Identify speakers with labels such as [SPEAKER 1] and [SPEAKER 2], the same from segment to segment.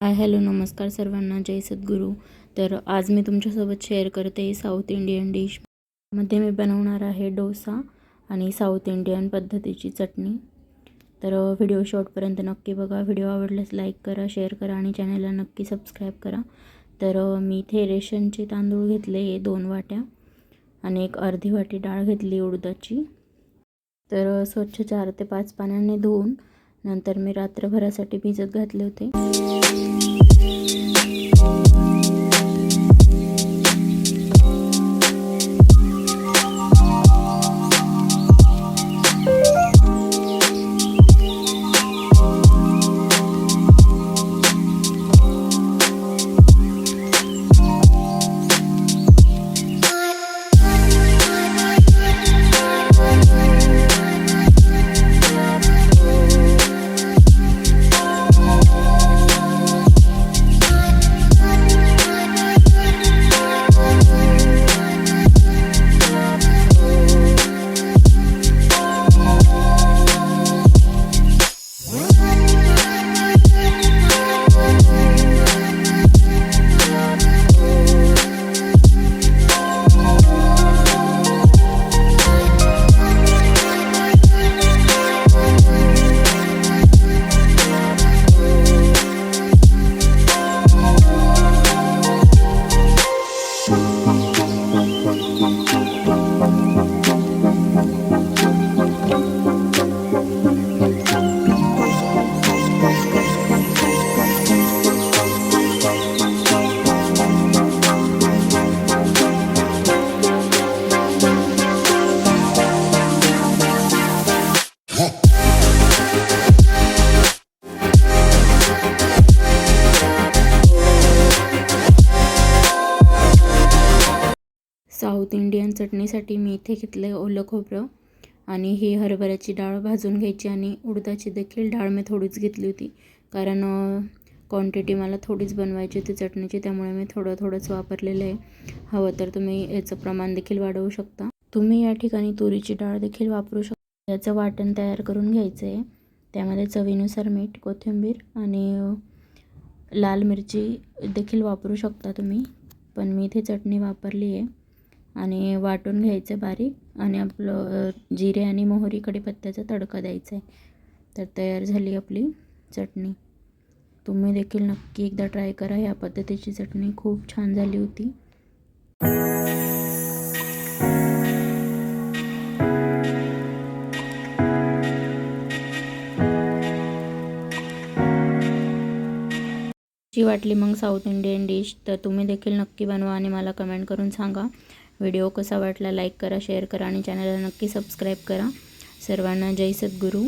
[SPEAKER 1] Hi hello नमस्कार सर्वांना. जय सद्गुरू. तर आज मी तुमच्यासोबत शेअर करते साऊथ इंडियन डिशमध्ये मी बनवणार आहे डोसा आणि साऊथ इंडियन पद्धतीची चटणी. तर व्हिडिओ शॉर्टपर्यंत नक्की बघा. व्हिडिओ आवडल्यास लाईक करा शेअर करा आणि चॅनलला नक्की सबस्क्राईब करा. तर मी इथे रेशनचे तांदूळ घेतले दोन वाट्या आणि एक अर्धी वाटी डाळ घेतली उडदाची. तर स्वच्छ चार ते पाच पाण्याने धुवून नंतर मी रात्रभरासाठी भिजत घातले होते. साऊथ इंडियन चटणीसाठी मी इथे घेतलं आहे ओलं खोबरं आणि ही हरभऱ्याची डाळ भाजून घ्यायची आणि उडदाची देखील डाळ मी थोडीच घेतली होती. कारण क्वांटिटी मला थोडीच बनवायची होती चटणीची त्यामुळे मी थोडं थोडंच वापरलेलं आहे. हवं तर तुम्ही याचं प्रमाण देखील वाढवू शकता. तुम्ही या ठिकाणी तुरीची डाळ देखील वापरू शकता याचं वाटण तयार करून घ्यायचं आहे त्यामध्ये चवीनुसार मीठ कोथिंबीर आणि लाल मिरची देखील वापरू शकता तुम्ही. पण मी इथे चटणी वापरली आहे आणि वाटून घ्यायचं बारीक आणि आपलं जिरे आणि मोहरी कडीपत्त्याचा तडका द्यायचा आहे. तर तयार झाली आपली चटणी. तुम्ही देखील नक्की एकदा ट्राय करा. ह्या पद्धतीची चटणी खूप छान झाली होती. जी वाटली मग साऊथ इंडियन डिश? तर तुम्ही देखील नक्की बनवा आणि मला कमेंट करून सांगा. व्हिडिओ कसा वाटला लाईक करा शेअर करा आणि चॅनलला नक्की सबस्क्राईब करा. सर्वांना जय सद्गुरू.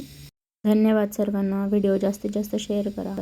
[SPEAKER 1] धन्यवाद सर्वांना. व्हिडिओ जास्तीत जास्त शेअर करा.